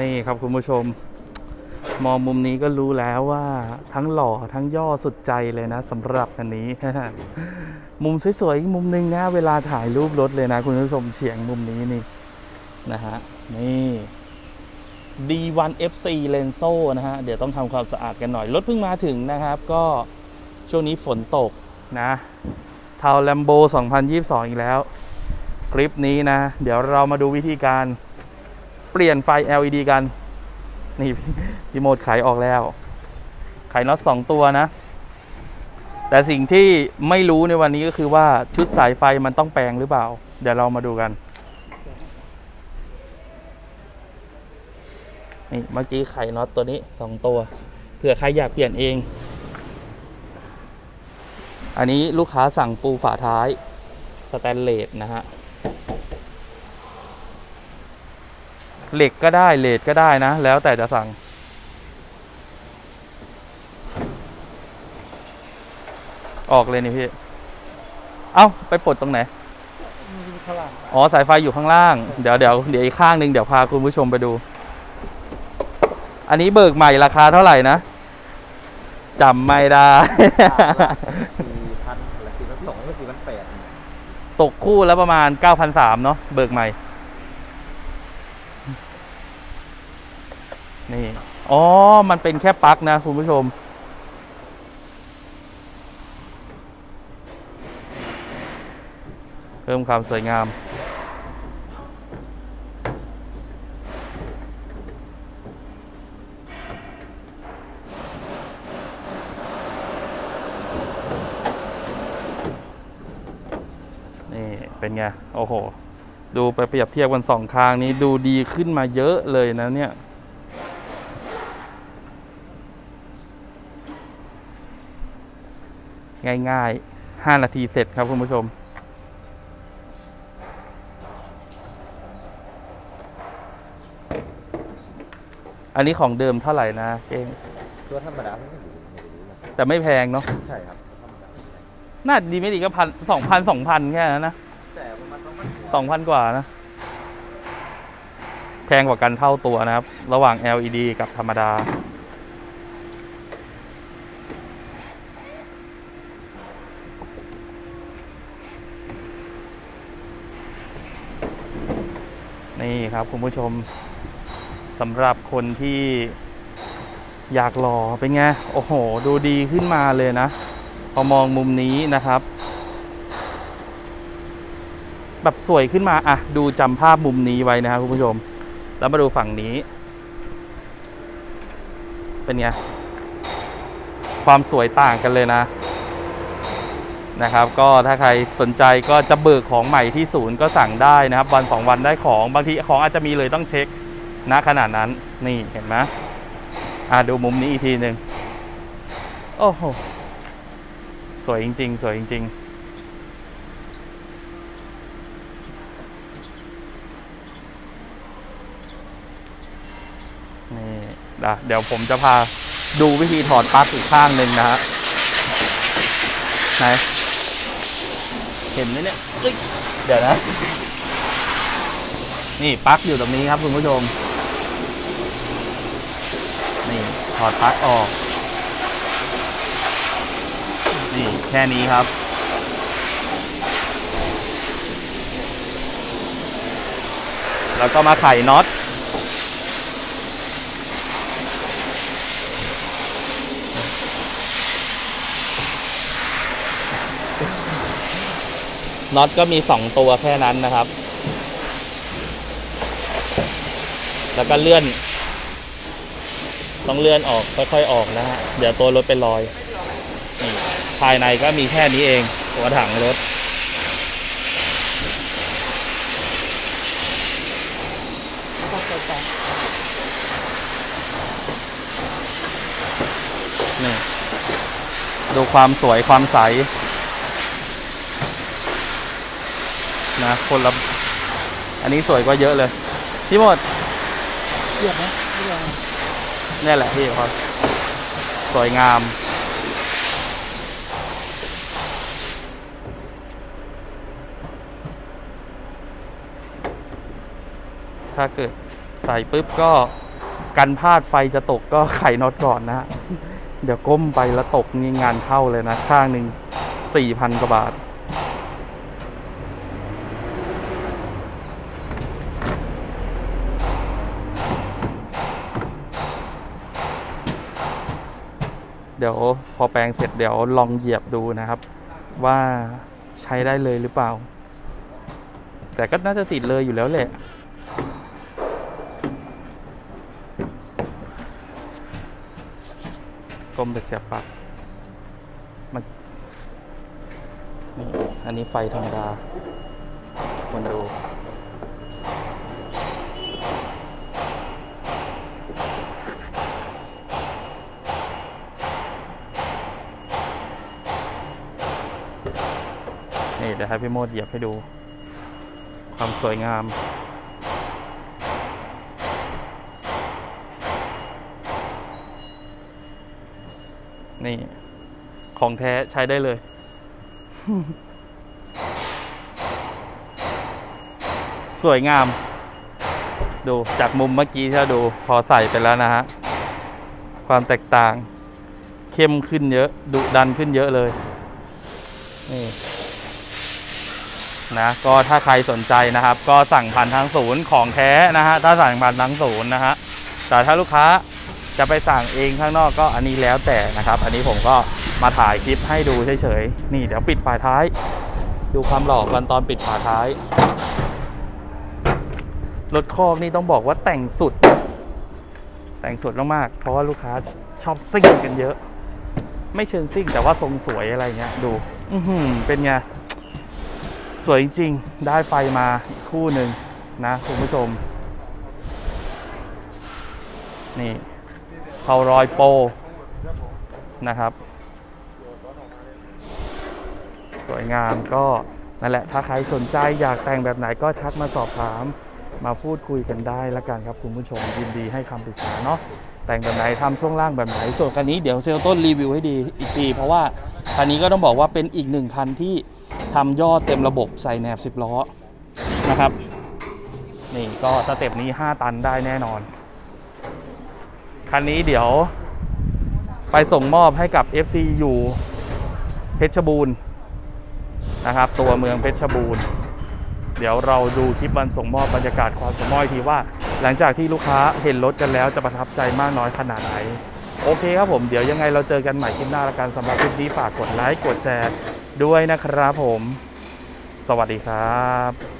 นี่ครับคุณผู้ชม มองมุมนี้ก็รู้แล้วว่าทั้งหล่อทั้งย่อสุดใจเลยนะสำหรับคันนี้ มุมสวยๆอีกมุมหนึ่งนะ เวลาถ่ายรูปรถเลยนะ คุณผู้ชมเฉียงมุมนี้นี่นะฮะนี่ D1 FC Lenso นะฮะ เดี๋ยวต้องทำความสะอาดกันหน่อย รถเพิ่งมาถึงนะครับ ก็ช่วงนี้ฝนตกนะทาวแลมโบ 2022 อีกแล้ว คลิปนี้นะ เดี๋ยวเรามาดูวิธีการ เปลี่ยนไฟ LED กัน นี่พี่โมดขายออกแล้ว ขายน็อตสองตัวนะ แต่สิ่งที่ไม่รู้ในวันนี้ก็คือว่าชุดสายไฟมันต้องแปลงหรือเปล่า เดี๋ยวเรามาดูกันนี่เมื่อกี้ไขน็อตตัวนี้สองตัวเผื่อใครอยากเปลี่ยนเอง อันนี้ลูกค้าสั่งปูฝาท้ายสแตนเลสนะฮะ เหล็กก็ได้เลดก็ได้นะ แล้วแต่จะสั่ง ออกเลยนี่พี่ เอ้า ไปปลดตรงไหนข้างล่างอ๋อ สายไฟอยู่ข้างล่าง เดี๋ยวเดี๋ยวเดี๋ยวอีกข้างหนึ่งเดี๋ยวพาคุณผู้ชมไปดู อันนี้เบิกใหม่ราคาเท่าไหร่นะจำไม่ได้ สี่พันอะไรสี่พันสองหรือสี่พันแปด ตกคู่แล้วประมาณ 9,300เนาะเบิกใหม่ นี่ อ๋อ มันเป็นแค่ปลั๊กนะคุณผู้ชม เพิ่มความสวยงามนี่เป็นไง โอ้โห ดูไปเปรียบเทียบกันสองข้างนี้ดูดีขึ้นมาเยอะเลยนะเนี่ย ง่ายๆ 5 นาทีเสร็จครับคุณผู้ชม อันนี้ของเดิมเท่าไหร่นะเก้งตัวธรรมดาไม่รู้ไม่รู้นะแต่ไม่แพงเนาะใช่ครับธรรมดาน่าดีไม่ดีก็พันสองพันสองพันแค่นั้นนะแต่ประมาณต้องมันสองพันกว่านะ แพงกว่ากันเท่าตัวนะครับ ระหว่าง LED กับธรรมดา นี่ครับคุณผู้ชมสำหรับคนที่อยากหล่อเป็นไง โอ้โห ดูดีขึ้นมาเลยนะ พอมองมุมนี้นะครับ แบบสวยขึ้นมา อะ ดูจำภาพมุมนี้ไว้นะครับคุณผู้ชม แล้วมาดูฝั่งนี้ เป็นไง ความสวยต่างกันเลยนะ นะครับ ก็ถ้าใครสนใจก็จะเบิกของใหม่ที่ศูนย์ก็สั่งได้นะครับ วันสองวันได้ของบางทีของอาจจะมีเลยต้องเช็คณขนาดนั้นนี่เห็นไหมอะดูมุมนี้อีกทีหนึ่งโอ้โหสวยจริง ๆ สวยจริง ๆนี่นะเดี๋ยวผมจะพาดูวิธีถอดปลั๊กอีกข้างหนึ่งนะฮะไหน เห็นไหมเนี่ยเอ้ยเดี๋ยวนะ นี่ปลั๊กอยู่ตรงนี้ครับคุณผู้ชม นี่ถอดปลั๊กออก นี่แค่นี้ครับแล้วก็มาไขน็อต น็อตก็มีสองตัวแค่นั้นนะครับ แล้วก็เลื่อน ต้องเลื่อนออกค่อยๆออกนะฮะ เดี๋ยวตัวรถเป็นรอย ภายในก็มีแค่นี้เอง ตัวถังรถ นี่ ดูความสวยความใส นะ คนละอันนี้สวยกว่าเยอะเลย พี่หมดเทียบไหมไม่ยอมนี่แหละพี่ครับสวยงามถ้าเกิดสส่ปุ๊บก็กันพลาดไฟจะตกก็ไขน็อตก่อนนะฮะ เดี๋ยวก้มไปแล้วตกนี่งานเข้าเลยนะ ข้างหนึ่งสี่พันกว่าบาท เดี๋ยวพอแปลงเสร็จเดี๋ยวลองเหยียบดูนะครับ ว่าใช้ได้เลยหรือเปล่า แต่ก็น่าจะติดเลยอยู่แล้วแหละก้มไปเสียบปลั๊กมันนี่อันนี้ไฟธรรมดามันดู ดี๋ยวให้พี่โมดเหยียบให้ดู ความสวยงามนี่ ของแท้ใช้ได้เลย สวยงาม ดูจากมุมเมื่อกี้ที่เราดูพอใส่ไปแล้วนะฮะ ความแตกต่าง เข้มขึ้นเยอะ ดุดันขึ้นเยอะเลย นี่ นะก็ถ้าใครสนใจนะครับ ก็สั่งผ่านทางศูนย์ของแท้นะฮะถ้าสั่งผ่านทางศูนย์นะฮะแต่ถ้าลูกค้าจะไปสั่งเองข้างนอกก็อันนี้แล้วแต่นะครับ อันนี้ผมก็มาถ่ายคลิปให้ดูเฉยๆนี่เดี๋ยวปิดฝาท้าย ดูความหล่อกันตอนปิดฝาท้ายรถคอกนี่ต้องบอกว่าแต่งสุด แต่งสุดมากๆเพราะว่าลูกค้าชอบซิ่งกันเยอะ ไม่เชิงซิ่งแต่ว่าทรงสวยอะไรเงี้ยดู อือหือเป็นไง สวยจริงๆ ได้ไฟมาคู่หนึ่งนะคุณผู้ชม นี่เผารอยโปนะครับ สวยงามก็นั่นแหละ ถ้าใครสนใจอยากแต่งแบบไหนก็ทักมาสอบถาม มาพูดคุยกันได้ละกันครับคุณผู้ชมยินดีให้คำปรึกษาเนาะแต่งแบบไหนทำช่วงล่างแบบไหน ส่วนคันนี้เดี๋ยวเซลต้นรีวิวให้ดีอีกที เพราะว่าคันนี้ก็ต้องบอกว่าเป็นอีกหนึ่งคันที่ ทำยอดเต็มระบบใส่แหนบ 10 ล้อนะครับ นี่ก็สเต็ปนี้ 5 ตันได้แน่นอน คันนี้เดี๋ยวไปส่งมอบให้กับ FC อยู่เพชรบูรณ์นะครับ ตัวเมืองเพชรบูรณ์ เดี๋ยวเราดูคลิปวันส่งมอบบรรยากาศความส่งมอบอีกทีว่า หลังจากที่ลูกค้าเห็นรถกันแล้วจะประทับใจมากน้อยขนาดไหน โอเคครับผมเดี๋ยวยังไงเราเจอกันใหม่คลิปหน้าละกันสำหรับคลิปนี้ฝากกดไลค์กดแชร์ ด้วยนะครับผม สวัสดีครับ